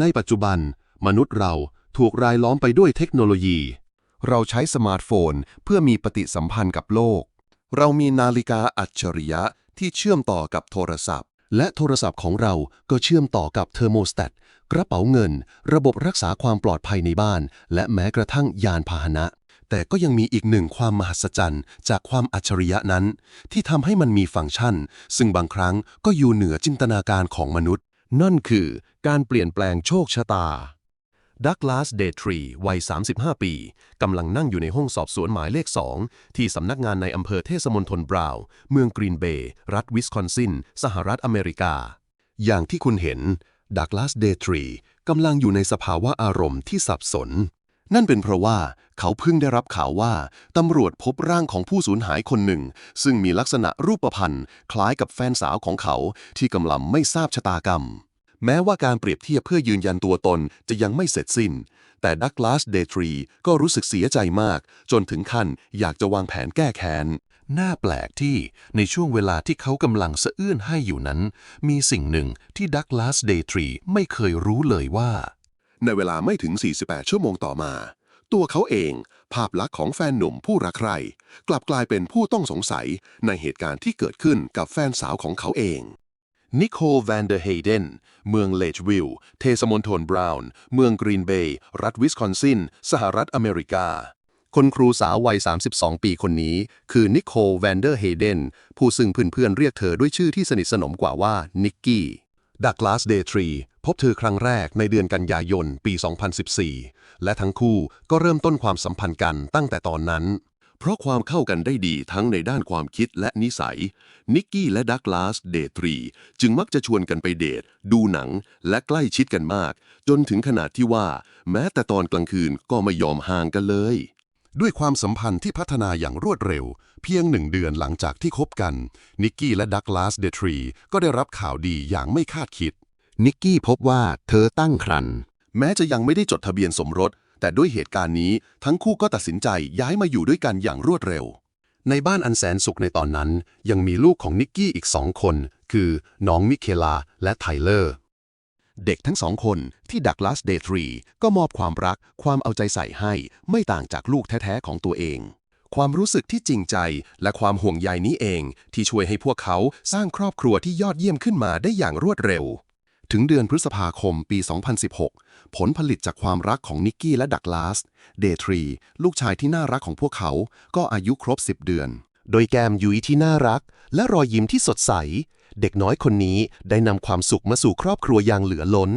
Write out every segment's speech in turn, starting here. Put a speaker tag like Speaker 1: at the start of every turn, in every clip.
Speaker 1: ในปัจจุบัน มนุษย์เราถูกรายล้อมไปด้วยเทคโนโลยี
Speaker 2: เราใช้สมาร์ทโฟนเพื่อมีปฏิสัมพันธ์กับโลก เรามีนาฬิกาอัจฉริยะที่เชื่อมต่อกับโทรศัพท์
Speaker 1: และโทรศัพท์ของเราก็เชื่อมต่อกับเทอร์โมสแตตกระเป๋าเงิน ระบบรักษาความปลอดภัยในบ้าน และแม้กระทั่งยานพาหนะ แต่ก็ยังมีอีกหนึ่งความมหัศจรรย์ จากความอัจฉริยะนั้น ที่ทำให้มันมีฟังก์ชัน ซึ่งบางครั้งก็อยู่เหนือจินตนาการของมนุษย์ นั่นคือการเปลี่ยนแปลงโชคชะตา ดักลาส เดทรี วัย 35 ปี กำลังนั่งอยู่ในห้องสอบสวนหมายเลข 2 ที่สำนักงานในอำเภอเทศมนตรบราวน์ เมืองกรีนเบย์ รัฐวิสคอนซิน สหรัฐอเมริกา อย่างที่คุณเห็น ดักลาส เดทรี กำลังอยู่ในสภาวะอารมณ์ที่สับสน นั่นเป็นเพราะว่าเขาเพิ่งได้รับข่าวว่าตำรวจพบร่างของผู้สูญหายคนหนึ่ง ซึ่งมีลักษณะรูปพรรณคล้ายกับแฟนสาวของเขาที่กำลังไม่ทราบชะตากรรม แม้ว่าการเปรียบเทียบเพื่อยืนยันตัวตนจะยังไม่เสร็จสิ้น แต่ดักลาสเดทรีก็รู้สึกเสียใจมาก จนถึงขั้นอยากจะวางแผนแก้แค้นน่าแปลกที่ในช่วงเวลาที่เขากำลังสะอื้นให้อยู่นั้น มีสิ่งหนึ่งที่ดักลาสเดทรีไม่เคยรู้เลยว่า ในเวลาไม่ถึง 48 ชั่วโมงต่อมา ตัวเขาเองภาพลักษณ์ของแฟนหนุ่มผู้รักใคร่กลับกลายเป็นผู้ต้องสงสัยในเหตุการณ์ที่เกิดขึ้นกับแฟนสาวของเขาเองนิโคลแวนเดอร์เฮเดน เมืองเลดวิลล์เทสมนทนบราวน์ เมืองกรีนเบย์ รัฐวิสคอนซิน สหรัฐอเมริกา คนครูสาววัย 32 ปีคนนี้ คือนิโคลแวนเดอร์เฮเดน ผู้ซึ่งเพื่อนๆเรียกเธอด้วยชื่อที่สนิทสนมกว่าว่านิกกี้ ดักลาสเดทรี พบเธอครั้งแรกในเดือนกันยายนปี 2014 และทั้งคู่ก็เริ่มต้นความสัมพันธ์กันตั้งแต่ตอนนั้น เพราะความเข้ากันได้ดีทั้งในด้านความคิดและนิสัย นิกกี้และดักลาสเดทรีจึงมักจะชวนกันไปเดท ดูหนัง และใกล้ชิดกันมาก จนถึงขนาดที่ว่า แม้แต่ตอนกลางคืนก็ไม่ยอมห่างกันเลย ด้วยความสัมพันธ์ที่พัฒนาอย่างรวดเร็ว เพียงหนึ่งเดือนหลังจากที่คบกันนิกกี้และดักลาสเดทรีก็ได้รับข่าวดีอย่างไม่คาดคิด นิกกี้พบว่าเธอตั้งครรภ์แม้จะยังไม่ได้จดทะเบียนสมรส แต่ด้วยเหตุการณ์นี้ทั้งคู่ก็ตัดสินใจย้ายมาอยู่ด้วยกันอย่างรวดเร็ว ในบ้านอันแสนสุขในตอนนั้น ยังมีลูกของนิกกี้อีกสองคน คือน้องมิเคลาและไทเลอร์ เด็กทั้งสองคนที่ดักลาสเดทรีก็มอบความรักความเอาใจใส่ให้ไม่ต่างจากลูกแท้ๆของตัวเองความรู้สึกที่จริงใจและความห่วงใยนี้เอง ที่ช่วยให้พวกเขาสร้างครอบครัวที่ยอดเยี่ยมขึ้นมาได้อย่างรวดเร็ว ถึงเดือนพฤษภาคมปี 2016 ผลผลิตจากความรักของนิกกี้และดักลาส เดทรี ลูกชายที่น่ารักของพวกเขา ก็อายุครบ 10 เดือน โดยแก้มยุ้ยที่น่ารัก และรอยยิ้มที่สดใส เด็กน้อยคนนี้ได้นำความสุขมาสู่ครอบครัวอย่างเหลือล้น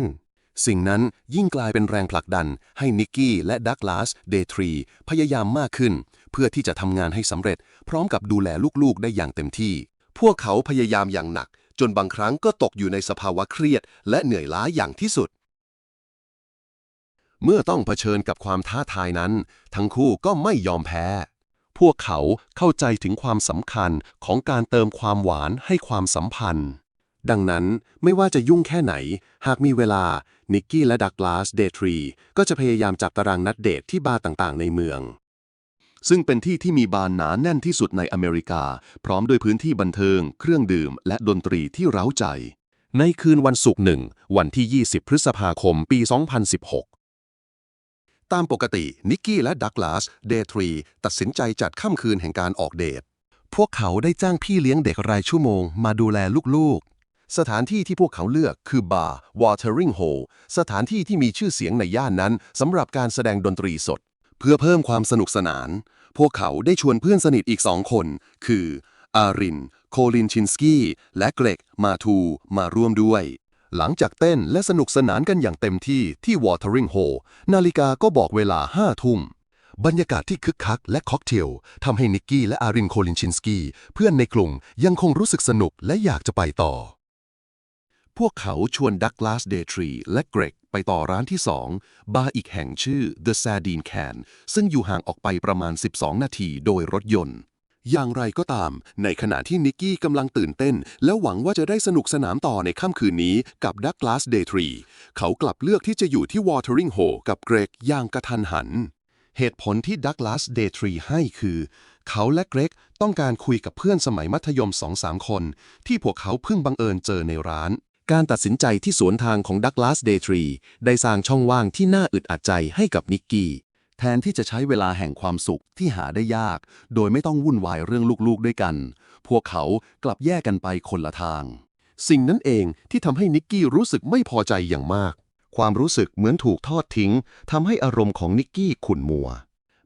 Speaker 1: สิ่งนั้นยิ่งกลายเป็นแรงผลักดัน ให้นิกกี้และดักลาส เดทรี พยายามมากขึ้น เพื่อที่จะทำงานให้สำเร็จ พร้อมกับดูแลลูกๆ ได้อย่างเต็มที่ พวกเขาพยายามอย่างหนัก จนบางครั้งก็ตกอยู่ในสภาวะเครียด และเหนื่อยล้าอย่างที่สุด เมื่อต้องเผชิญกับความท้าทายนั้น ทั้งคู่ก็ไม่ยอมแพ้ พวกเขาเข้าใจถึงความสำคัญของการเติมความหวานให้ความสัมพันธ์ ดังนั้นไม่ว่าจะยุ่งแค่ไหน หากมีเวลา นิกกี้และดักลาสเดทรีก็จะพยายามจับตารางนัดเดทที่บาร์ต่างๆ ในเมือง ซึ่งเป็นที่ที่มีบาร์หนาแน่นที่สุดในอเมริกา พร้อมด้วยพื้นที่บันเทิง เครื่องดื่ม และดนตรีที่เร้าใจ ในคืนวันศุกร์หนึ่ง วันที่ 20 พฤษภาคม ปี 2016 ตามปกติ นิกกี้และดักลาส เดทรี ตัดสินใจจัดค่ำคืนแห่งการออกเดท พวกเขาได้จ้างพี่เลี้ยงเด็กรายชั่วโมง มาดูแลลูกๆ สถานที่ที่พวกเขาเลือกคือบาร์ Watering Hole สถานที่ที่มีชื่อเสียงในย่านนั้นสำหรับการแสดงดนตรีสด เพื่อเพิ่มความสนุกสนาน พวกเขาได้ชวนเพื่อนสนิทอีกสองคน คือ อาริน โคลินชินสกี้ และเกรกมาทู มาร่วมด้วย หลังจากเต้นและสนุกสนานกันอย่างเต็มที่ที่ Watering Hole นาฬิกาก็บอกเวลาห้าทุ่ม บรรยากาศที่คึกคักและค็อกเทลทำให้นิกกี้และอารินโคลินชินสกี้ เพื่อนในกลุ่มยังคงรู้สึกสนุกและอยากจะไปต่อ พวกเขาชวนดักลาสเดทรีและเกรกไปต่อร้านที่2บาร์อีกแห่งชื่อ The Sardine Can ซึ่งอยู่ห่างออกไปประมาณ 12 นาทีโดยรถยนต์ อย่างไรก็ตาม ในขณะที่นิกกี้กำลังตื่นเต้น และหวังว่าจะได้สนุกสนานต่อในค่ำคืนนี้กับดักลาสเดทรีเขากลับเลือกที่จะอยู่ที่ Watering Hole กับเกรกอย่างกระทันหัน เหตุผลที่ดักลาสเดทรีให้คือ เขาและเกรกต้องการคุยกับเพื่อนสมัยมัธยม2-3คน ที่พวกเขาเพิ่งบังเอิญเจอในร้าน
Speaker 2: การตัดสินใจที่สวนทางของดักลาสเดทรีได้สร้างช่องว่างที่น่าอึดอัดใจให้กับนิกกี้แทนที่จะใช้เวลาแห่งความสุขที่หาได้ยาก โดยไม่ต้องวุ่นวายเรื่องลูกๆด้วยกัน พวกเขากลับแยกกันไปคนละทาง
Speaker 1: สิ่งนั้นเองที่ทำให้นิกกี้รู้สึกไม่พอใจอย่างมาก ความรู้สึกเหมือนถูกทอดทิ้งทำให้อารมณ์ของนิกกี้ขุ่นมัว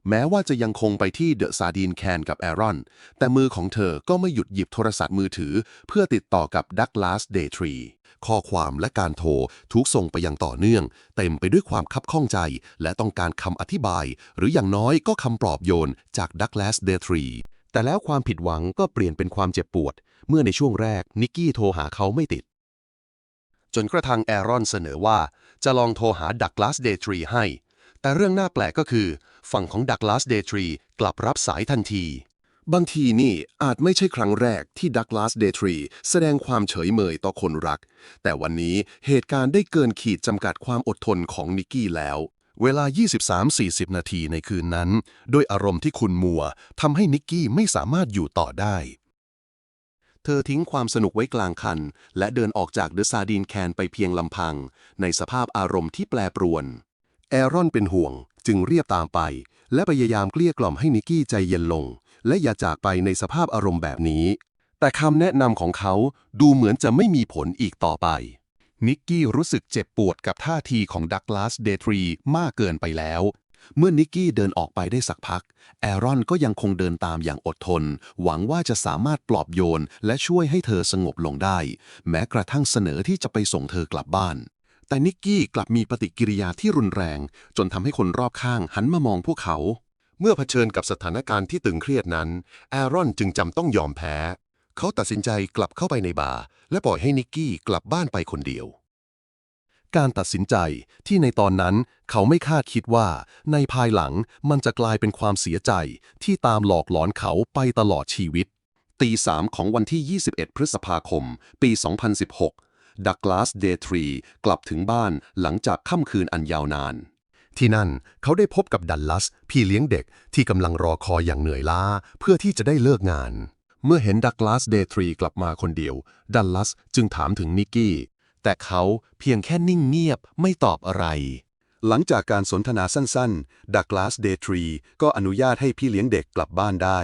Speaker 1: แม้ว่าจะยังคงไปที่เดอะซาดีนแคนกับแอรอน แต่มือของเธอก็ไม่หยุดหยิบโทรศัพท์มือถือ เพื่อติดต่อกับดักลาสเดทรี ข้อความและการโทรถูกส่งไปอย่างต่อเนื่อง เต็มไปด้วยความคับข้องใจ และต้องการคำอธิบาย หรืออย่างน้อยก็คำปลอบโยนจากดักลาสเดทรีแต่แล้วความผิดหวังก็เปลี่ยนเป็นความเจ็บปวด เมื่อในช่วงแรกนิกกี้โทรหาเขาไม่ติด จนกระทั่งแอรอนเสนอว่า จะลองโทรหาดักลาสเดทรีให้ แต่เรื่องน่าแปลกก็คือ ฝั่งของดักลาสเดทรีกลับรับสายทันที บางทีนี่อาจไม่ใช่ครั้งแรกที่ดักลาสเดทรีแสดงความเฉยเมยต่อคนรัก แต่วันนี้เหตุการณ์ได้เกินขีดจำกัดความอดทนของนิกกี้แล้ว เวลา 23-40 นาทีในคืนนั้น ด้วยอารมณ์ที่คุณมัวทำให้นิกกี้ไม่สามารถอยู่ต่อได้ เธอทิ้งความสนุกไว้กลางคัน และเดินออกจากเดอะซาดีนแคนไปเพียงลำพัง ในสภาพอารมณ์ที่แปรปรวน แอรอนเป็นห่วงจึงเรียบตามไป และพยายามเกลี้ยกล่อมให้นิกกี้ใจเย็นลง และอย่าจากไปในสภาพอารมณ์แบบนี้ แต่คำแนะนำของเขาดูเหมือนจะไม่มีผลอีกต่อไป นิกกี้รู้สึกเจ็บปวดกับท่าทีของดักลาสเดทรีมากเกินไปแล้ว เมื่อนิกกี้เดินออกไปได้สักพัก แอรอนก็ยังคงเดินตามอย่างอดทน หวังว่าจะสามารถปลอบโยน และช่วยให้เธอสงบลงได้ แม้กระทั่งเสนอที่จะไปส่งเธอกลับบ้านแต่นิกกี้กลับมีปฏิกิริยาที่รุนแรง จนทำให้คนรอบข้างหันมามองพวกเขา เมื่อเผชิญกับสถานการณ์ที่ตึงเครียดนั้น แอรอนจึงจำต้องยอมแพ้ เขาตัดสินใจกลับเข้าไปในบาร์และปล่อยให้นิกกี้กลับบ้านไปคนเดียว การตัดสินใจที่ในตอนนั้นเขาไม่คาดคิดว่า ในภายหลังมันจะกลายเป็นความเสียใจที่ตามหลอกหลอนเขาไปตลอดชีวิต ตีสามของวันที่ 21 พฤษภาคม ปี 2016 ดักลาส เดทรี กลับถึงบ้านหลังจากค่ำคืนอันยาวนาน ที่นั่นเขาได้พบกับดัลลัส พี่เลี้ยงเด็กที่กำลังรอคอยอย่างเหนื่อยล้า เพื่อที่จะได้เลิกงาน เมื่อเห็นดักลาสเดทรีกลับมาคนเดียว ดัลลัสจึงถามถึงนิกกี้ แต่เขาเพียงแค่นิ่งเงียบไม่ตอบอะไร หลังจากการสนทนาสั้นๆ ดักลาสเดทรีก็อนุญาตให้พี่เลี้ยงเด็กกลับบ้านได้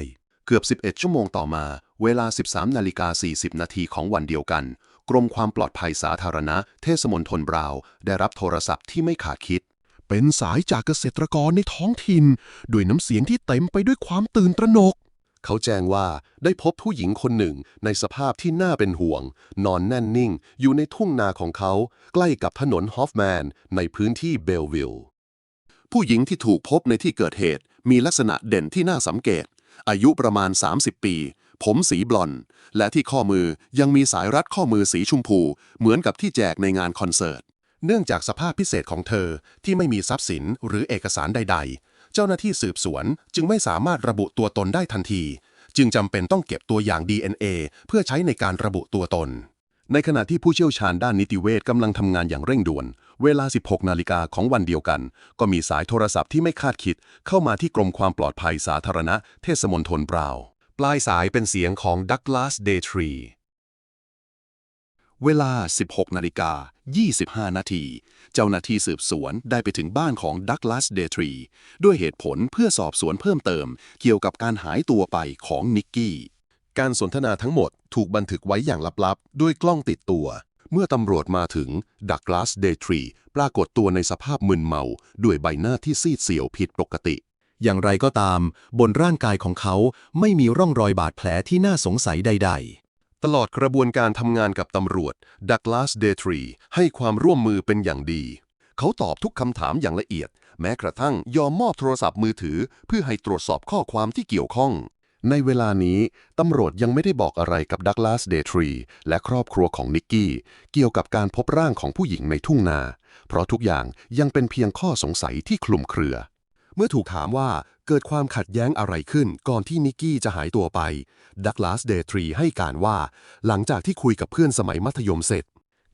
Speaker 1: เกือบ 11 ชั่วโมงต่อมา เวลา 13นาฬิกา40นาทีของวันเดียวกัน กรมความปลอดภัยสาธารณะ เทศมนตรบราวน์ได้รับโทรศัพท์ที่ไม่ขาดคิด เป็นสายจากเกษตรกรในท้องถิ่นด้วยน้ำเสียงที่เต็มไปด้วยความตื่นตระหนก เขาแจ้งว่าได้พบผู้หญิงคนหนึ่งในสภาพที่น่าเป็นห่วง นอนแน่นนิ่ง อยู่ในทุ่งนาของเขา ใกล้กับถนนฮอฟแมน ในพื้นที่เบลวิลผู้หญิงที่ถูกพบในที่เกิดเหตุ มีลักษณะเด่นที่น่าสังเกต อายุประมาณ 30 ปี ผมสีบลอนด์และที่ข้อมือยังมีสายรัดข้อมือสีชมพู เหมือนกับที่แจกในงานคอนเสิร์ต เนื่องจากสภาพพิเศษของเธอที่ไม่มีทรัพย์สินหรือเอกสารใด ๆ เจ้าหน้าที่สืบสวนจึงไม่สามารถระบุตัวตนได้ทันที จึงจำเป็นต้องเก็บตัวอย่าง DNA เพื่อใช้ในการระบุตัวตน ในขณะที่ผู้เชี่ยวชาญด้านนิติเวชกำลังทำงานอย่างเร่งด่วน เวลา 16 นาฬิกาของวันเดียวกัน ก็มีสายโทรศัพท์ที่ไม่คาดคิด เข้ามาที่กรมความปลอดภัยสาธารณะเทศมนตรบราวน์ปลายสายเป็นเสียงของดักลาสเดทรี เวลา 16นาฬิกา25 นาที เจ้าหน้าที่สืบสวนได้ไปถึงบ้านของดักลาสเดทรีด้วยเหตุผลเพื่อสอบสวนเพิ่มเติม เกี่ยวกับการหายตัวไปของนิกกี้ การสนทนาทั้งหมดถูกบันทึกไว้อย่างลับๆ ด้วยกล้องติดตัว เมื่อตำรวจมาถึงดักลาสเดทรีปรากฏตัวในสภาพมึนเมา ด้วยใบหน้าที่ซีดเสียวผิดปกติอย่างไรก็ตาม บนร่างกายของเขาไม่มีร่องรอยบาดแผลที่น่าสงสัยใดๆ ตลอดกระบวนการทำงานกับตำรวจดักลาสเดทรีให้ความร่วมมือเป็นอย่างดี เขาตอบทุกคำถามอย่างละเอียด แม้กระทั่งยอมมอบโทรศัพท์มือถือ เพื่อให้ตรวจสอบข้อความที่เกี่ยวข้อง ในเวลานี้ ตำรวจยังไม่ได้บอกอะไรกับดักลาสเดทรีและครอบครัวของนิกกี้ เกี่ยวกับการพบร่างของผู้หญิงในทุ่งนา เพราะทุกอย่างยังเป็นเพียงข้อสงสัยที่คลุมเครือ เมื่อถูกถามว่า เกิดความขัดแย้งอะไรขึ้นก่อนที่นิกกี้จะหายตัวไป ดักลาสเดทรีให้การว่า หลังจากที่คุยกับเพื่อนสมัยมัธยมเสร็จ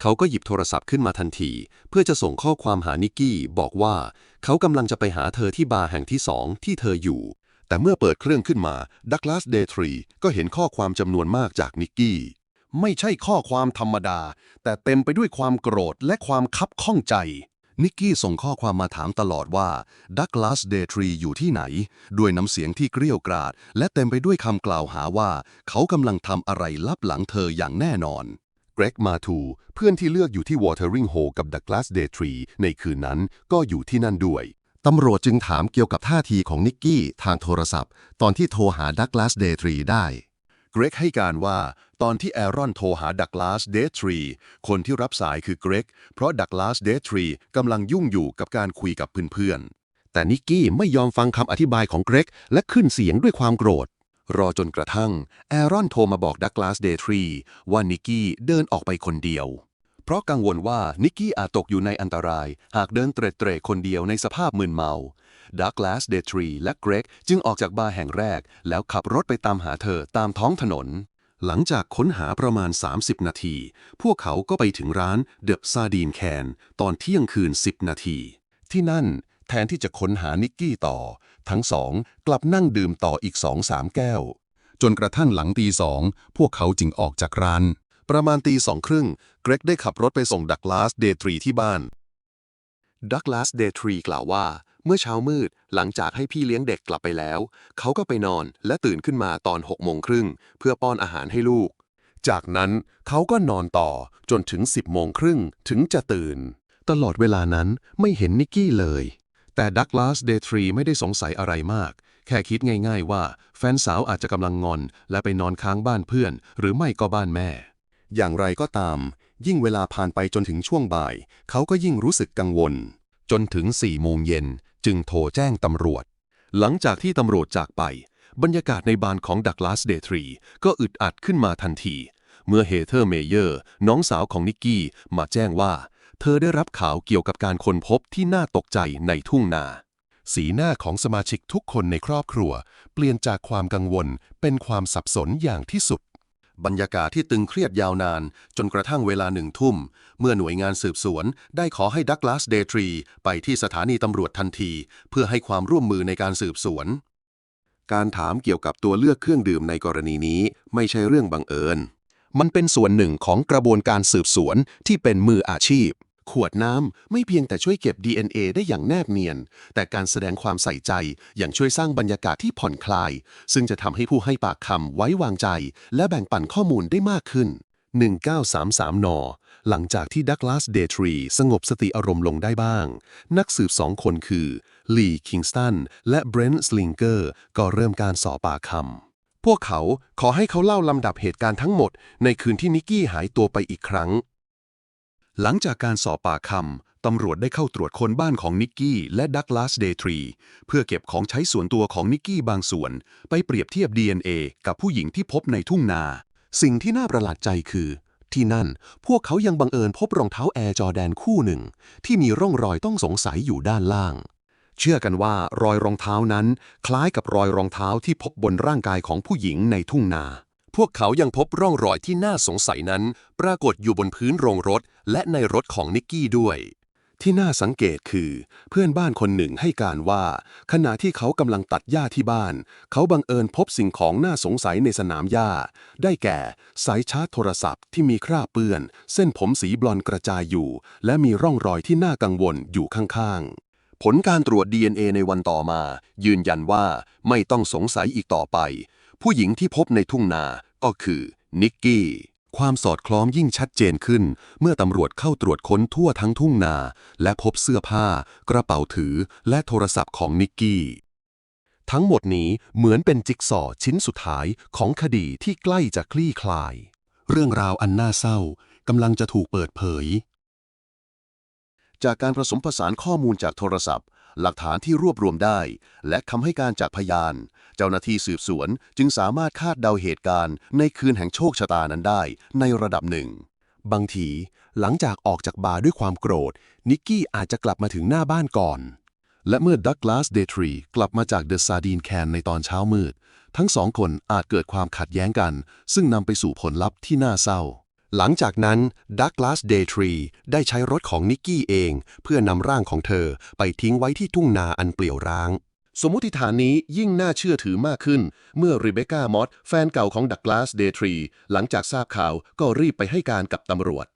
Speaker 1: เขาก็หยิบโทรศัพท์ขึ้นมาทันที เพื่อจะส่งข้อความหานิกกี้ บอกว่า เขากำลังจะไปหาเธอที่บาร์แห่งที่สองที่เธออยู่ แต่เมื่อเปิดเครื่องขึ้นมาดักลาสเดทรีก็เห็นข้อความจำนวนมากจากนิกกี้
Speaker 2: ไม่ใช่ข้อความธรรมดา แต่เต็มไปด้วยความโกรธและความคับข้องใจ นิกกี้ส่งข้อความมาถามตลอดว่าดักลาสเดทรีอยู่ที่ไหน ด้วยน้ำเสียงที่เกรี้ยวกราด และเต็มไปด้วยคำกล่าวหาว่า เขากำลังทำอะไรลับหลังเธออย่างแน่นอนเกรกมาทูเพื่อนที่เลือกอยู่ที่ Watering Hole กับ Douglas d a y t r e e ในคืนนั้นก็อยู่ที่นั่นด้วย ตำรวจจึงถามเกี่ยวกับท่าทีของนิกกี้ทางโทรศัพท์ ตอนที่โทรหา Douglas d a y t r e e ได้ เกรกให้การว่า ตอนที่แอรอนโทรหา Douglas d a y t r e e คนที่รับสายคือเกรก เพราะ Douglas d a y t r e e กำลังยุ่งอยู่กับการคุยกับเพื่อนๆ แต่นิกกี้ไม่ยอมฟังคำอธิบายของเกรก และขึ้นเสียงด้วยความโกรธ รอจนกระทั่งแอรอนโทรมาบอกดักลาสเดทรีว่านิกกี้เดินออกไปคนเดียว เพราะกังวลว่านิกกี้อาจตกอยู่ในอันตราย หากเดินเตร็ดเตร่คนเดียวในสภาพมึนเมาดักลาสเดทรีและเกรกจึงออกจากบาร์แห่งแรก แล้วขับรถไปตามหาเธอตามท้องถนน หลังจากค้นหาประมาณ 30 นาที พวกเขาก็ไปถึงร้านเดอะซาดีนแคนตอนเที่ยงคืน 10 นาที ที่นั่นแทนที่จะค้นหานิกกี้ต่อ ทั้งสองกลับนั่งดื่มต่ออีกสองสามแก้ว จนกระทั่งหลังตีสอง พวกเขาจึงออกจากร้าน ประมาณตีสองครึ่ง เกรกได้ขับรถไปส่งดักลาสเดทรีที่บ้าน ดักลาสเดทรีกล่าวว่า เมื่อเช้ามืดหลังจากให้พี่เลี้ยงเด็กกลับไปแล้ว เขาก็ไปนอนและตื่นขึ้นมาตอน6โมงครึ่งเพื่อป้อนอาหารให้ลูก จากนั้นเขาก็นอนต่อจนถึง10โมงครึ่งถึงจะตื่น ตลอดเวลานั้นไม่เห็นนิกกี้เลย แต่ดักลาสเดทรีไม่ได้สงสัยอะไรมาก แค่คิดง่าย ๆ ว่าแฟนสาวอาจจะกำลังงอน และไปนอนค้างบ้านเพื่อน หรือไม่ก็บ้านแม่ อย่างไรก็ตาม ยิ่งเวลาผ่านไปจนถึงช่วงบ่าย เขาก็ยิ่งรู้สึกกังวลจนถึง4โมงเย็น จึงโทรแจ้งตำรวจ หลังจากที่ตำรวจจากไป บรรยากาศในบ้านของดักลาสเดทรีก็อึดอัดขึ้นมาทันที เมื่อเฮเธอร์เมเยอร์ น้องสาวของนิกกี้มาแจ้งว่า เธอได้รับข่าวเกี่ยวกับการค้นพบที่น่าตกใจในทุ่งนาสีหน้าของสมาชิกทุกคนในครอบครัว เปลี่ยนจากความกังวลเป็นความสับสนอย่างที่สุด บรรยากาศที่ตึงเครียดยาวนาน จนกระทั่งเวลาหนึ่งทุ่ม เมื่อหน่วยงานสืบสวน ได้ขอให้ดักลาสเดทรีไปที่สถานีตำรวจทันที เพื่อให้ความร่วมมือในการสืบสวน การถามเกี่ยวกับตัวเลือกเครื่องดื่มในกรณีนี้ไม่ใช่เรื่องบังเอิญ มันเป็นส่วนหนึ่งของกระบวนการสืบสวนที่เป็นมืออาชีพ ขวดน้ำไม่เพียงแต่ช่วยเก็บ DNA ได้อย่างแนบเนียน แต่การแสดงความใส่ใจอย่างช่วยสร้างบรรยากาศที่ผ่อนคลาย ซึ่งจะทำให้ผู้ให้ปากคำไว้วางใจ และแบ่งปันข้อมูลได้มากขึ้น 1933 น หลังจากที่ดักลาสเดทรีสงบสติอารมณ์ลงได้บ้าง นักสืบสองคนคือลีคิงสตันและเบรนท์สลิงเกอร์ก็เริ่มการสอบปากคำพวกเขาขอให้เขาเล่าลำดับเหตุการณ์ทั้งหมดในคืนที่นิกกี้หายตัวไปอีกครั้ง หลังจากการสอบปากคำ ตำรวจได้เข้าตรวจคนบ้านของนิกกี้และดักลาสเดทรีเพื่อเก็บของใช้ส่วนตัวของนิกกี้บางส่วน ไปเปรียบเทียบ DNA กับผู้หญิงที่พบในทุ่งนา สิ่งที่น่าประหลาดใจคือ ที่นั่นพวกเขายังบังเอิญพบรองเท้าแอร์จอแดนคู่หนึ่ง ที่มีร่องรอยต้องสงสัยอยู่ด้านล่าง เชื่อกันว่ารอยรองเท้านั้น คล้ายกับรอยรองเท้าที่พบบนร่างกายของผู้หญิงในทุ่งนา พวกเขายังพบร่องรอยที่น่าสงสัยนั้น ปรากฏอยู่บนพื้นโรงรถ และในรถของนิกกี้ด้วย ที่น่าสังเกตคือ เพื่อนบ้านคนหนึ่งให้การว่า ขณะที่เขากำลังตัดหญ้าที่บ้าน เขาบังเอิญพบสิ่งของน่าสงสัยในสนามหญ้า ได้แก่ สายชาร์จโทรศัพท์ที่มีคราบเปื้อน เส้นผมสีบลอนกระจายอยู่ และมีร่องรอยที่น่ากังวลอยู่ข้างๆผลการตรวจ DNA ในวันต่อมา ยืนยันว่าไม่ต้องสงสัยอีกต่อไป ผู้หญิงที่พบในทุ่งนา ก็คือนิกกี้ ความสอดคล้องยิ่งชัดเจนขึ้น เมื่อตำรวจเข้าตรวจค้นทั่วทั้งทุ่งนา และพบเสื้อผ้า กระเป๋าถือ และโทรศัพท์ของนิกกี้ ทั้งหมดนี้เหมือนเป็นจิ๊กซอว์ชิ้นสุดท้ายของคดีที่ใกล้จะคลี่คลาย เรื่องราวอันน่าเศร้ากำลังจะถูกเปิดเผย จากการผสมผสานข้อมูลจากโทรศัพท์ หลักฐานที่รวบรวมได้ และคำให้การจากพยาน เจ้าหน้าที่สืบสวนจึงสามารถคาดเดาเหตุการณ์ในคืนแห่งโชคชะตานั้นได้ในระดับหนึ่ง บางที หลังจากออกจากบาร์ด้วยความโกรธ นิกกี้อาจจะกลับมาถึงหน้าบ้านก่อน และเมื่อดักลาสเดทรีกลับมาจากเดอะซาดีนแคนในตอนเช้ามืด ทั้งสองคนอาจเกิดความขัดแย้งกัน ซึ่งนำไปสู่ผลลัพธ์ที่น่าเศร้าหลังจากนั้นดักลาสเดทรีได้ใช้รถของนิกกี้เอง เพื่อนำร่างของเธอไปทิ้งไว้ที่ทุ่งนาอันเปลี่ยวร้าง
Speaker 1: สมมุติฐานนี้ยิ่งน่าเชื่อถือมากขึ้น เมื่อริเบคก้ามอสแฟนเก่าของดักลาสเดทรีหลังจากทราบข่าวก็รีบไปให้การกับตำรวจ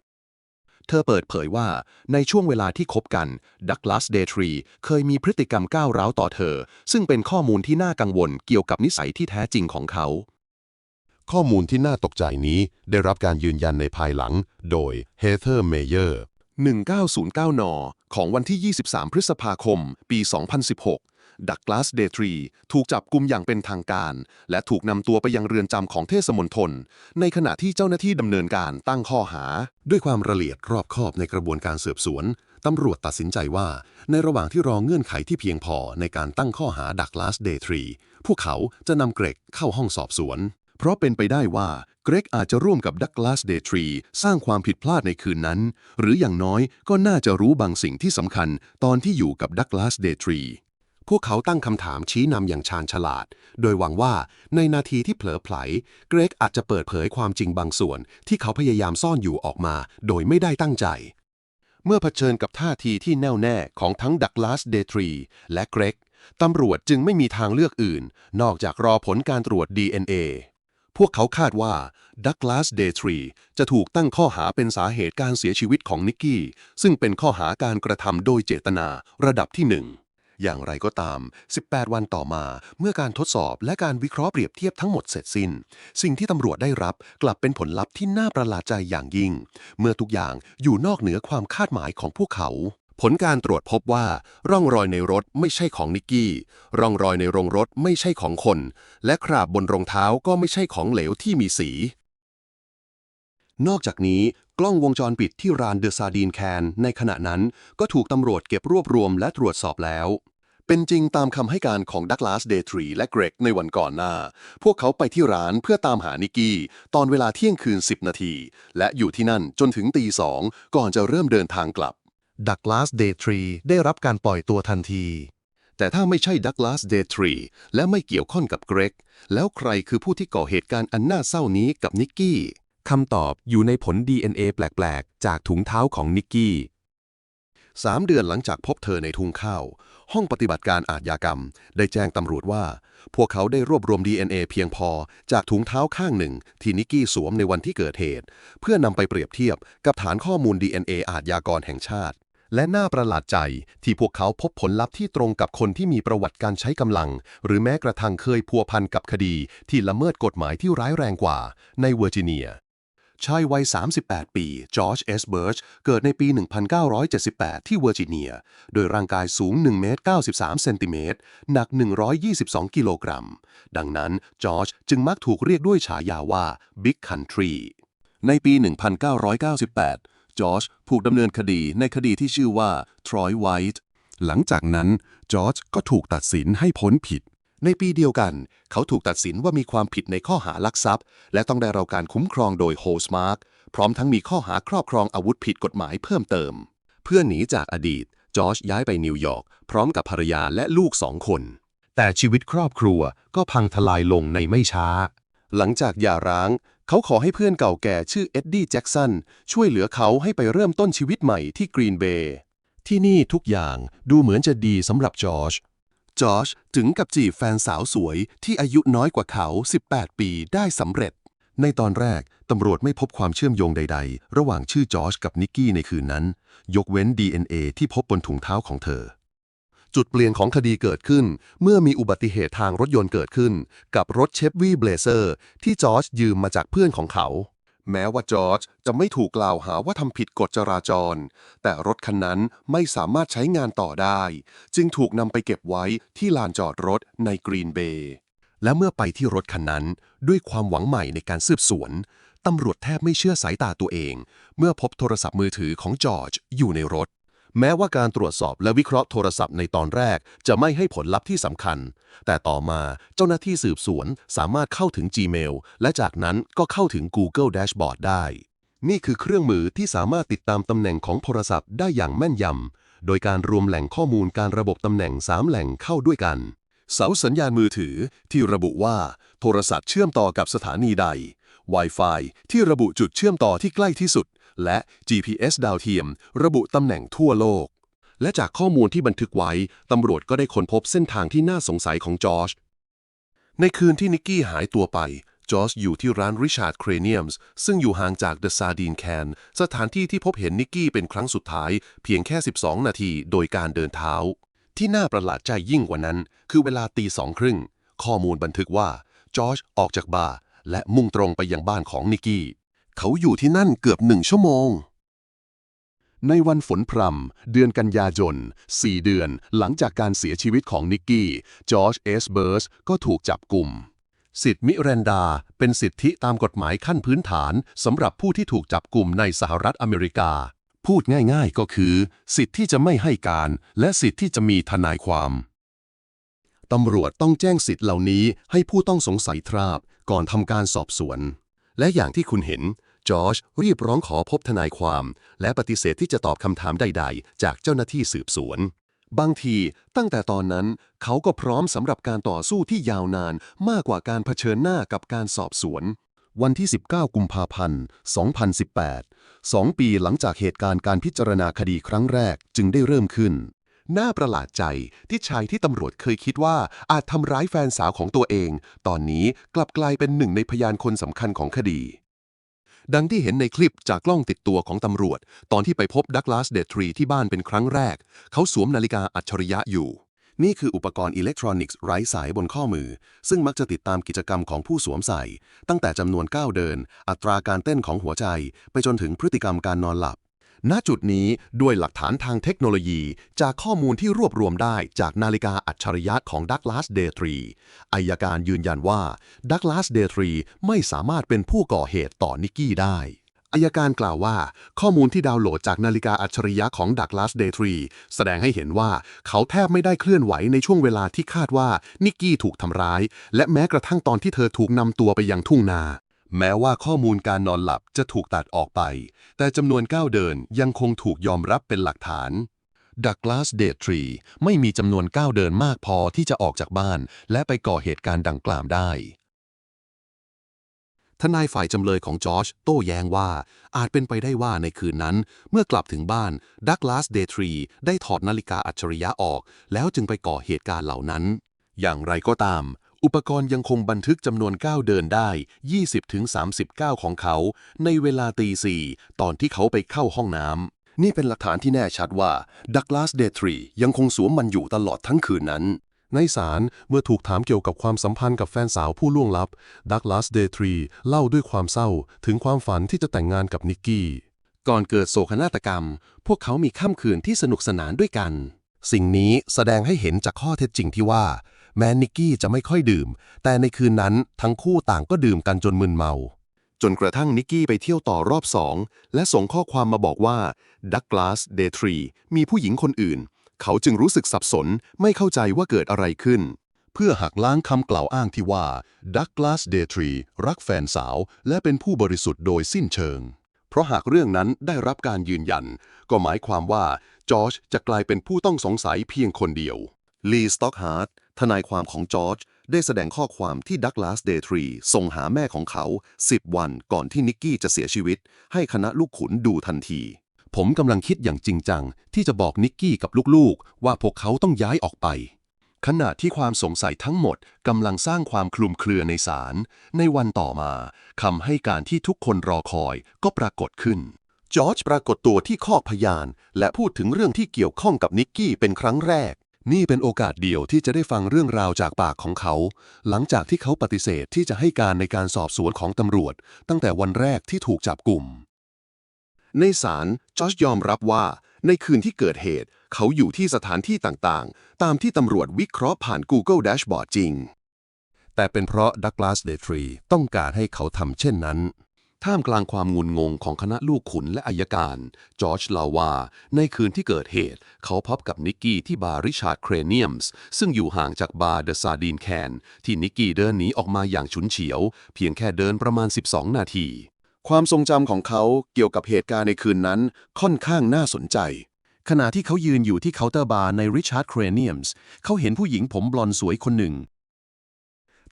Speaker 2: เธอเปิดเผยว่าในช่วงเวลาที่คบกันดักลาสเดทรีเคยมีพฤติกรรมก้าวร้าวต่อเธอ ซึ่งเป็นข้อมูลที่น่ากังวลเกี่ยวกับนิสัยที่แท้จริงของเขา
Speaker 1: ข้อมูลที่น่าตกใจนี้ได้รับการยืนยันในภายหลัง โดยเฮเธอร์เมเยอร์
Speaker 2: 1909 น ของวันที่ 23 พฤษภาคม ปี 2016 ดักลาสเดทรี ถูกจับกุมอย่างเป็นทางการ และถูกนำตัวไปยังเรือนจำของเทศมนตรในขณะที่เจ้าหน้าที่ดำเนินการตั้งข้อหา
Speaker 1: ด้วยความระเอียดรอบคอบในกระบวนการสืบสวนตำรวจตัดสินใจว่า ในระหว่างที่รอเงื่อนไขที่เพียงพอในการตั้งข้อหาดักลาสเดทรี พวกเขาจะนำเกรกเข้าห้องสอบสวน
Speaker 2: เพราะเป็นไปได้ว่าเกรกอาจจะร่วมกับดักลาสเดทรีสร้างความผิดพลาดในคืนนั้น หรืออย่างน้อยก็น่าจะรู้บางสิ่งที่สำคัญตอนที่อยู่กับดักลาสเดทรี
Speaker 1: พวกเขาตั้งคำถามชี้นำอย่างชาญฉลาด โดยหวังว่าในนาทีที่เผลอไผล เกรกอาจจะเปิดเผยความจริงบางส่วน ที่เขาพยายามซ่อนอยู่ออกมา โดยไม่ได้ตั้งใจ เมื่อเผชิญกับท่าทีที่แน่วแน่ของทั้งดักลาสเดทรีและเกรกตำรวจจึงไม่มีทางเลือกอื่น นอกจากรอผลการตรวจ DNA พวกเขาคาดว่าดักลาสเดทรีจะถูกตั้งข้อหาเป็นสาเหตุการเสียชีวิตของนิกกี้ ซึ่งเป็นข้อหาการกระทำโดยเจตนาระดับที่หนึ่ง อย่างไรก็ตาม 18 วันต่อมาเมื่อการทดสอบและการวิเคราะห์เปรียบเทียบทั้งหมดเสร็จสิ้น สิ่งที่ตำรวจได้รับกลับเป็นผลลัพธ์ที่น่าประหลาดใจอย่างยิ่ง เมื่อทุกอย่างอยู่นอกเหนือความคาดหมายของพวกเขา ผลการตรวจพบว่า ร่องรอยในรถไม่ใช่ของนิกกี้ ร่องรอยในโรงรถไม่ใช่ของคน และคราบบนรองเท้าก็ไม่ใช่ของเหลวที่มีสี นอกจากนี้กล้องวงจรปิดที่ร้านเดอะซาดีนแคนในขณะนั้นก็ถูกตำรวจเก็บรวบรวมและตรวจสอบแล้ว เป็นจริงตามคำให้การของดักลาสเดทรีและเกรกในวันก่อนหน้า พวกเขาไปที่ร้านเพื่อตามหานิกกี้ ตอนเวลาเที่ยงคืน 10 นาที และอยู่ที่นั่นจนถึงตีสองก่อนจะเริ่มเดินทางกลับดักลาสเดทรีได้รับการปล่อยตัวทันที แต่ถ้าไม่ใช่ดักลาสเดทรีและไม่เกี่ยวข้องกับเกรก แล้วใครคือผู้ที่ก่อเหตุการณ์อันน่าเศร้านี้กับนิกกี้
Speaker 2: คำตอบอยู่ในผล DNA แปลก ๆ จากถุงเท้าของนิกกี้
Speaker 1: สามเดือนหลังจากพบเธอในทุ่งข้าว ห้องปฏิบัติการอาชญากรรม ได้แจ้งตำรวจว่า พวกเขาได้รวบรวม DNA เพียงพอจากถุงเท้าข้างหนึ่ง ที่นิกกี้สวมในวันที่เกิดเหตุ เพื่อนำไปเปรียบเทียบกับฐานข้อมูล DNA อาชญากรแห่งชาติ และน่าประหลาดใจที่พวกเขาพบผลลัพธ์ที่ตรงกับคนที่มีประวัติการใช้กำลัง หรือแม้กระทั่งเคยพัวพันกับคดีที่ละเมิดกฎหมายที่ร้ายแรงกว่าในเวอร์จิเนีย ชายวัย 38 ปี จอร์จ เอสเบิร์ช เกิดในปี 1978 ที่เวอร์จิเนีย โดยร่างกายสูง 1 เมตร 93 เซนติเมตร หนัก 122 กิโลกรัม ดังนั้นจอร์จจึงมักถูกเรียกด้วยฉายาว่า Big Country ในปี 1998 จอร์จถูกดำเนินคดีในคดีที่ชื่อว่าทรอยไวท์หลังจากนั้นจอร์จก็ถูกตัดสินให้พ้นผิด ในปีเดียวกัน เขาถูกตัดสินว่ามีความผิดในข้อหาลักทรัพย์ และต้องได้รับการคุ้มครองโดยโฮสมาร์กพร้อมทั้งมีข้อหาครอบครองอาวุธผิดกฎหมายเพิ่มเติม เพื่อหนีจากอดีต จอร์จย้ายไปนิวยอร์กพร้อมกับภรรยาและลูกสองคน แต่ชีวิตครอบครัวก็พังทลายลงในไม่ช้า หลังจากหย่าร้าง เขาขอให้เพื่อนเก่าแก่ชื่อเอ็ดดี้แจ็กสันช่วยเหลือเขาให้ไปเริ่มต้นชีวิตใหม่ที่กรีนเบย์ที่นี่ทุกอย่างดูเหมือนจะดีสำหรับจอร์ จอร์จถึงกับจีบแฟนสาวสวยที่อายุน้อยกว่าเขา 18 ปีได้สำเร็จ ในตอนแรก ตำรวจไม่พบความเชื่อมโยงใด ๆ ระหว่างชื่อจอร์จกับนิกกี้ในคืนนั้น ยกเว้น DNA ที่พบบนถุงเท้าของเธอ จุดเปลี่ยนของคดีเกิดขึ้น เมื่อมีอุบัติเหตุทางรถยนต์เกิดขึ้น กับรถเชฟวี่เบลเซอร์ที่จอร์จยืมมาจากเพื่อนของเขา แม้ว่าจอร์จจะไม่ถูกกล่าวหาว่าทำผิดกฎจราจร แต่รถคันนั้นไม่สามารถใช้งานต่อได้ จึงถูกนำไปเก็บไว้ที่ลานจอดรถในกรีนเบย์และเมื่อไปที่รถคันนั้น ด้วยความหวังใหม่ในการสืบสวน ตำรวจแทบไม่เชื่อสายตาตัวเอง เมื่อพบโทรศัพท์มือถือของจอร์จอยู่ในรถ แม้ว่าการตรวจสอบและวิเคราะห์โทรศัพท์ในตอนแรก จะไม่ให้ผลลัพธ์ที่สำคัญ แต่ต่อมาเจ้าหน้าที่สืบสวนสามารถเข้าถึง Gmail และจากนั้นก็เข้าถึง Google Dashboard ได้ นี่คือเครื่องมือที่สามารถติดตามตำแหน่งของโทรศัพท์ได้อย่างแม่นยำ โดยการรวมแหล่งข้อมูลการระบบตำแหน่ง 3 แหล่งเข้าด้วยกัน เสาสัญญาณมือถือที่ระบุว่า โทรศัพท์เชื่อมต่อกับสถานีใด Wi-Fi ที่ระบุจุดเชื่อมต่อที่ใกล้ที่สุด และ GPS ดาวเทียม ระบุตำแหน่งทั่วโลก และจากข้อมูลที่บันทึกไว้ ตำรวจก็ได้ค้นพบเส้นทางที่น่าสงสัยของจอร์จในคืนที่นิกกี้หายตัวไป จอร์จอยู่ที่ร้านริชาร์ดเครเนียมส์ซึ่งอยู่ห่างจากเดอะซาดีนแคนสถานที่ที่พบเห็นนิกกี้เป็นครั้งสุดท้าย เพียงแค่ 12 นาทีโดยการเดินเท้า ที่น่าประหลาดใจยิ่งกว่านั้น คือเวลาตีสองครึ่งข้อมูลบันทึกว่าจอร์จออกจากบาร์ และมุ่งตรงไปยังบ้านของนิกกี้ เขาอยู่ที่นั่นเกือบหนึ่งชั่วโมง
Speaker 2: ในวันฝนพรำเดือนกันยายน4เดือนหลังจากการเสียชีวิตของนิกกี้ จอร์จเอสเบิร์สก็ถูกจับกลุ่ม
Speaker 1: สิทธิมิเรนดา เป็นสิทธิตามกฎหมายขั้นพื้นฐานสำหรับผู้ที่ถูกจับกลุ่มในสหรัฐอเมริกา พูดง่ายๆก็คือ สิทธิที่จะไม่ให้การ และสิทธิที่จะมีทนายความตำรวจต้องแจ้งสิทธิ์เหล่านี้ให้ผู้ต้องสงสัยทราบ ก่อนทำการสอบสวน และอย่างที่คุณเห็น จอร์จรีบร้องขอพบทนายความ และปฏิเสธที่จะตอบคำถามใด ๆ จากเจ้าหน้าที่สืบสวน บางทีตั้งแต่ตอนนั้น เขาก็พร้อมสำหรับการต่อสู้ที่ยาวนานมากกว่าการเผชิญหน้ากับการสอบสวน วันที่ 19 กุมภาพันธ์ 2018 สองปีหลังจากเหตุการณ์การพิจารณาคดีครั้งแรกจึงได้เริ่มขึ้น น่าประหลาดใจที่ชายที่ตำรวจเคยคิดว่าอาจทำร้ายแฟนสาวของตัวเอง ตอนนี้กลับกลายเป็นหนึ่งในพยานคนสำคัญของคดี ดังที่เห็นในคลิปจากกล้องติดตัวของตำรวจ ตอนที่ไปพบดักลาสเดทรีที่บ้านเป็นครั้งแรก เขาสวมนาฬิกาอัจฉริยะอยู่ นี่คืออุปกรณ์อิเล็กทรอนิกส์ไร้สายบนข้อมือ ซึ่งมักจะติดตามกิจกรรมของผู้สวมใส่ ตั้งแต่จำนวนก้าวเดิน อัตราการเต้นของหัวใจ ไปจนถึงพฤติกรรมการนอนหลับ ณจุดนี้ด้วยหลักฐานทางเทคโนโลยี จากข้อมูลที่รวบรวมได้จากนาฬิกาอัจฉริยะของดักลาสเดทรีอายการยืนยันว่าดักลาสเดทรีไม่สามารถเป็นผู้ก่อเหตุต่อนิกกี้ได้อายการกล่าวว่า ข้อมูลที่ดาวน์โหลดจากนาฬิกาอัจฉริยะของดักลาสเดทรีแสดงให้เห็นว่าเขาแทบไม่ได้เคลื่อนไหวในช่วงเวลาที่คาดว่านิกกี้ถูกทำร้าย และแม้กระทั่งตอนที่เธอถูกนำตัวไปยังทุ่งนา แม้ว่าข้อมูลการนอนหลับจะถูกตัดออกไป แต่จำนวนก้าวเดินยังคงถูกยอมรับเป็นหลักฐานดักลาสเดทรีไม่มีจำนวนก้าวเดินมากพอที่จะออกจากบ้าน และไปก่อเหตุการณ์ดังกล่าวได้ ทนายฝ่ายจำเลยของจอร์จโต้แย้งว่า อาจเป็นไปได้ว่าในคืนนั้น เมื่อกลับถึงบ้านดักลาสเดทรีได้ถอดนาฬิกาอัจฉริยะออก แล้วจึงไปก่อเหตุการณ์เหล่านั้น อย่างไรก็ตาม อุปกรณ์ยังคงบันทึกจำนวนก้าวเดินได้ 20-30 ก้าวของเขา ในเวลาตีสี่ตอนที่เขาไปเข้าห้องน้ำ นี่เป็นหลักฐานที่แน่ชัดว่าดักลาสเดทรียังคงสวมมันอยู่ตลอดทั้งคืนนั้น ในศาลเมื่อถูกถามเกี่ยวกับความสัมพันธ์กับแฟนสาวผู้ล่วงลับดักลาสเดทรีเล่าด้วยความเศร้าถึงความฝันที่จะแต่งงานกับนิกกี้ ก่อนเกิดโศกนาฏกรรม พวกเขามีค่ำคืนที่สนุกสนานด้วยกัน สิ่งนี้แสดงให้เห็นจากข้อเท็จจริงที่ว่า แม้นิกกี้จะไม่ค่อยดื่ม แต่ในคืนนั้นทั้งคู่ต่างก็ดื่มกันจนมึนเมา จนกระทั่งนิกกี้ไปเที่ยวต่อรอบสองและส่งข้อความมาบอกว่าดักลาสเดทรีมีผู้หญิงคนอื่น เขาจึงรู้สึกสับสนไม่เข้าใจว่าเกิดอะไรขึ้น เพื่อหักล้างคำกล่าวอ้างที่ว่าดักลาสเดทรีรักแฟนสาว และเป็นผู้บริสุทธิ์โดยสิ้นเชิงเพราะหากเรื่องนั้นได้รับการยืนยัน ก็หมายความว่าจอร์จจะกลายเป็นผู้ต้องสงสัยเพียงคนเดียว ลีสต็อกฮาร์ดทนายความของจอร์จได้แสดงข้อความที่ดักลาสเดทรีส่งหาแม่ของเขา 10 วันก่อนที่นิกกี้จะเสียชีวิต ให้คณะลูกขุนดูทันที ผมกำลังคิดอย่างจริงจัง ที่จะบอกนิกกี้กับลูกๆ ว่าพวกเขาต้องย้ายออกไป ขณะที่ความสงสัยทั้งหมดกำลังสร้างความคลุมเครือในศาลในวันต่อมาคำให้การที่ทุกคนรอคอยก็ปรากฏขึ้นจอร์จปรากฏตัวที่คอกพยาน และพูดถึงเรื่องที่เกี่ยวข้องกับนิกกี้เป็นครั้งแรก นี่เป็นโอกาสเดียวที่จะได้ฟังเรื่องราวจากปากของเขา หลังจากที่เขาปฏิเสธที่จะให้การในการสอบสวนของตำรวจ ตั้งแต่วันแรกที่ถูกจับกลุ่ม ในศาลจอร์จยอมรับว่า ในคืนที่เกิดเหตุ เขาอยู่ที่สถานที่ต่างๆ ตามที่ตำรวจวิเคราะห์ผ่าน Google Dashboard จริง แต่เป็นเพราะดักลาสเดทรีต้องการให้เขาทำเช่นนั้น ท่ามกลางความงุนงงของคณะลูกขุนและอายการ จอร์จลาว่าในคืนที่เกิดเหตุ เขาพบกับนิกกี้ที่บาร์ริชาร์ดเครเนียมส์ ซึ่งอยู่ห่างจากบาร์เดอะซาดีนแคน ที่นิกกี้เดินหนีออกมาอย่างฉุนเฉียว เพียงแค่เดินประมาณ 12 นาที ความทรงจำของเขาเกี่ยวกับเหตุการณ์ในคืนนั้นค่อนข้างน่าสนใจ ขณะที่เขายืนอยู่ที่เคาน์เตอร์บาร์ในริชาร์ดเครเนียมส์เขาเห็นผู้หญิงผมบลอนด์สวยคนหนึ่ง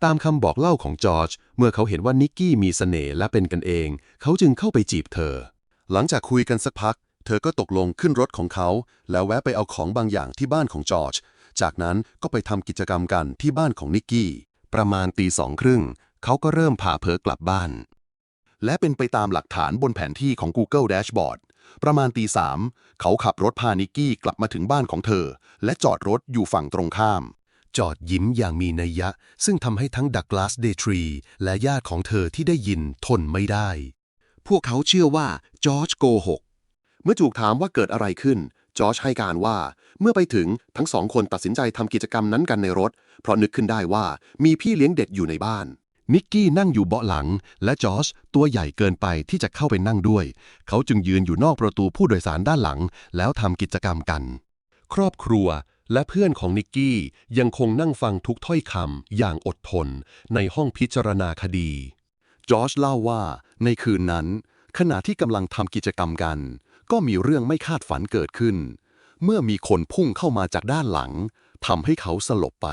Speaker 1: ตามคำบอกเล่าของจอร์จเมื่อเขาเห็นว่านิกกี้มีเสน่ห์และเป็นกันเอง เขาจึงเข้าไปจีบเธอ หลังจากคุยกันสักพัก เธอก็ตกลงขึ้นรถของเขา แล้วแวะไปเอาของบางอย่างที่บ้านของจอร์จจากนั้นก็ไปทำกิจกรรมกันที่บ้านของนิกกี้ ประมาณตีสองครึ่ง เขาก็เริ่มผ่าเผอกลับบ้าน และเป็นไปตามหลักฐานบนแผนที่ของ Google Dashboard ประมาณตีสามเขาขับรถพานิกกี้กลับมาถึงบ้านของเธอ และจอดรถอยู่ฝั่งตรงข้าม จอดยิ้มอย่างมีนัยยะ ซึ่งทำให้ทั้งดักลาสเดทรี และญาติของเธอที่ได้ยินทนไม่ได้ พวกเขาเชื่อว่าจอร์จโกหก เมื่อถูกถามว่าเกิดอะไรขึ้น จอร์จให้การว่า เมื่อไปถึงทั้งสองคนตัดสินใจทำกิจกรรมนั้นกันในรถ เพราะนึกขึ้นได้ว่ามีพี่เลี้ยงเด็กอยู่ในบ้านนิกกี้นั่งอยู่เบาะหลัง และจอร์จตัวใหญ่เกินไปที่จะเข้าไปนั่งด้วย เขาจึงยืนอยู่นอกประตูผู้โดยสารด้านหลัง แล้วทำกิจกรรมกัน ครอบครัว และเพื่อนของนิกกี้ยังคงนั่งฟังทุกถ้อยคำอย่างอดทนในห้องพิจารณาคดี
Speaker 2: จอร์จเล่าว่าในคืนนั้น ขณะที่กำลังทำกิจกรรมกัน ก็มีเรื่องไม่คาดฝันเกิดขึ้น เมื่อมีคนพุ่งเข้ามาจากด้านหลังทำให้เขาสลบไป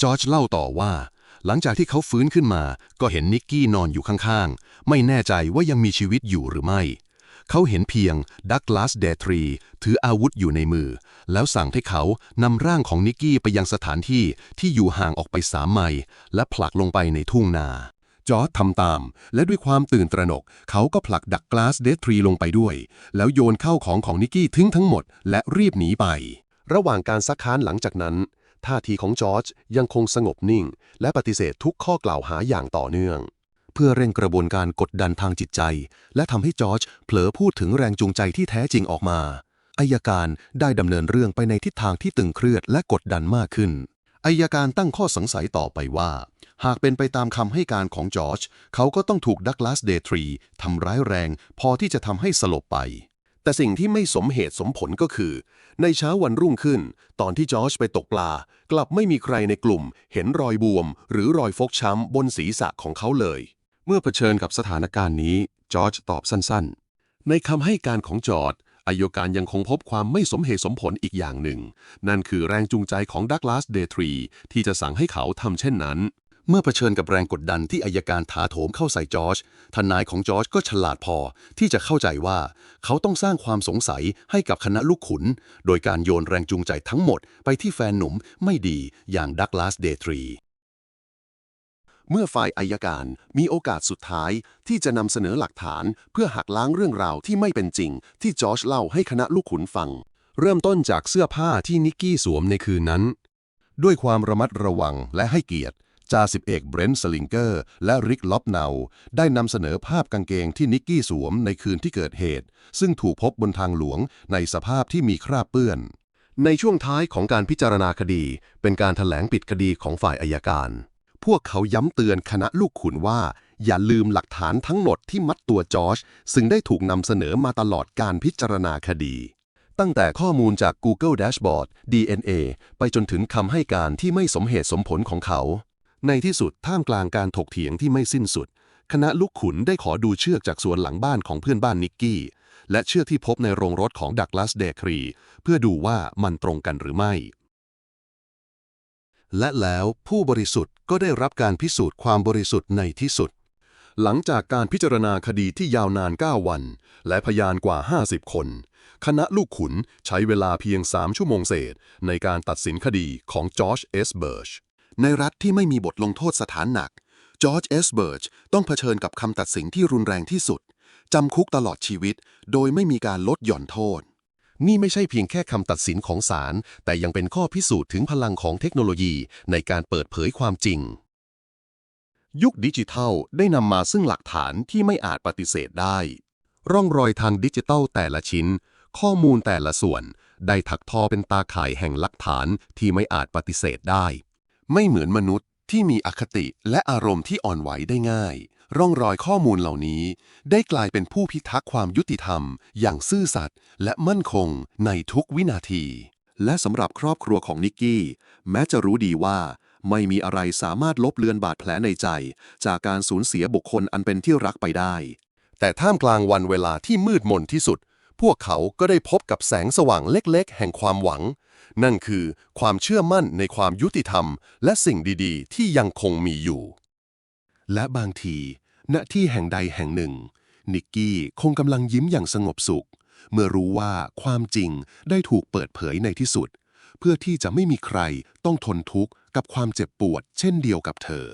Speaker 1: จอร์จเล่าต่อว่า หลังจากที่เขาฟื้นขึ้นมา ก็เห็นนิกกี้นอนอยู่ข้างๆ ไม่แน่ใจว่ายังมีชีวิตอยู่หรือไม่ เขาเห็นเพียงดักลาสเดทรีถืออาวุธอยู่ในมือ แล้วสั่งให้เขานำร่างของนิกกี้ไปยังสถานที่ที่อยู่ห่างออกไปสามไมล์และผลักลงไปในทุ่งนาจอร์จทำตาม และด้วยความตื่นตระหนก เขาก็ผลักดักกลาสเดทรีลงไปด้วย แล้วโยนเข้าของของนิกกี้ทิ้งทั้งหมด และรีบหนีไป ระหว่างการซักค้านหลังจากนั้น ท่าทีของจอร์จยังคงสงบนิ่ง และปฏิเสธทุกข้อกล่าวหาอย่างต่อเนื่อง เพื่อเร่งกระบวนการกดดันทางจิตใจ และทำให้จอร์จเผลอพูดถึงแรงจูงใจที่แท้จริงออกมาอายการได้ดำเนินเรื่องไปในทิศทางที่ตึงเครียดและกดดันมากขึ้นอายการตั้งข้อสงสัยต่อไปว่า หากเป็นไปตามคำให้การของจอร์จเขาก็ต้องถูกดักลาสเดทรีทำร้ายแรง พอที่จะทำให้สลบไป แต่สิ่งที่ไม่สมเหตุสมผลก็คือ ในเช้าวันรุ่งขึ้น ตอนที่จอร์จไปตกปลา กลับไม่มีใครในกลุ่ม เห็นรอยบวม หรือรอยฟกช้ำบนศีรษะของเขาเลย เมื่อเผชิญกับสถานการณ์นี้จอร์จตอบสั้นๆ ในคำให้การของจอร์จอายการยังคงพบความไม่สมเหตุสมผลอีกอย่างหนึ่ง นั่นคือแรงจูงใจของดักลาสเดทรีที่จะสั่งให้เขาทำเช่นนั้น เมื่อเผชิญกับแรงกดดันที่อายการถาโถมเข้าใส่จอร์จทนายของจอร์จก็ฉลาดพอที่จะเข้าใจว่าเขาต้องสร้างความสงสัยให้กับคณะลูกขุน โดยการโยนแรงจูงใจทั้งหมดไปที่แฟนหนุ่มไม่ดีอย่างดักลาสเดทรี เมื่อฝ่ายอายการมีโอกาสสุดท้ายที่จะนำเสนอหลักฐานเพื่อหักล้างเรื่องราวที่ไม่เป็นจริง ที่จอร์จเล่าให้คณะลูกขุนฟัง เริ่มต้นจากเสื้อผ้าที่นิกกี้สวมในคืนนั้น ด้วยความระมัดระวังและให้เกียรติจ่าสิบเอกเบรนท์สลิงเกอร์และริกล็อบเนาได้นำเสนอภาพกางเกงที่นิกกี้สวมในคืนที่เกิดเหตุ ซึ่งถูกพบบนทางหลวงในสภาพที่มีคราบเปื้อน ในช่วงท้ายของการพิจารณาคดี เป็นการถแถลงปิดคดีของฝ่ายอายการ พวกเขาย้ำเตือนคณะลูกขุนว่า อย่าลืมหลักฐานทั้งหมดที่มัดตัวจอร์จซึ่งได้ถูกนำเสนอมาตลอดการพิจารณาคดี ตั้งแต่ข้อมูลจาก Google Dashboard DNA ไปจนถึงคำให้การที่ไม่สมเหตุสมผลของเขา ในที่สุดท่ามกลางการถกเถียงที่ไม่สิ้นสุด คณะลูกขุนได้ขอดูเชือกจากสวนหลังบ้านของเพื่อนบ้านนิกกี้และเชือกที่พบในโรงรถของดักลาสเดครีเพื่อดูว่ามันตรงกันหรือไม่ และแล้วผู้บริสุทธิ์ก็ได้รับการพิสูจน์ความบริสุทธิ์ในที่สุด หลังจากการพิจารณาคดีที่ยาวนาน 9 วัน และพยานกว่า 50 คน คณะลูกขุนใช้เวลาเพียง 3 ชั่วโมงเศษ ในการตัดสินคดีของจอร์จเอสเบิร์ชในรัฐที่ไม่มีบทลงโทษสถานหนักจอร์จเอสเบิร์ชต้องเผชิญกับคำตัดสินที่รุนแรงที่สุด จำคุกตลอดชีวิต โดยไม่มีการลดหย่อนโทษ นี่ไม่ใช่เพียงแค่คำตัดสินของศาลแต่ยังเป็นข้อพิสูจน์ถึงพลังของเทคโนโลยีในการเปิดเผยความจริง ยุคดิจิทัลได้นำมาซึ่งหลักฐานที่ไม่อาจปฏิเสธได้ ร่องรอยทางดิจิทัลแต่ละชิ้น ข้อมูลแต่ละส่วน ได้ถักทอเป็นตาข่ายแห่งหลักฐานที่ไม่อาจปฏิเสธได้ ไม่เหมือนมนุษย์ ที่มีอคติและอารมณ์ที่อ่อนไหวได้ง่าย ร่องรอยข้อมูลเหล่านี้ ได้กลายเป็นผู้พิทักษ์ความยุติธรรม อย่างซื่อสัตย์และมั่นคงในทุกวินาที และสำหรับครอบครัวของนิกกี้ แม้จะรู้ดีว่า ไม่มีอะไรสามารถลบเลือนบาดแผลในใจ จากการสูญเสียบุคคลอันเป็นที่รักไปได้ แต่ท่ามกลางวันเวลาที่มืดมนที่สุด พวกเขาก็ได้พบกับแสงสว่างเล็ก ๆ แห่งความหวัง นั่นคือความเชื่อมั่นในความยุติธรรม และสิ่งดีๆ ที่ยังคงมีอยู่ และบางที ณที่แห่งใดแห่งหนึ่ง นิกกี้คงกำลังยิ้มอย่างสงบสุข เมื่อรู้ว่าความจริงได้ถูกเปิดเผยในที่สุด เพื่อที่จะไม่มีใครต้องทนทุกข์กับความเจ็บปวด เช่นเดียวกับเธอ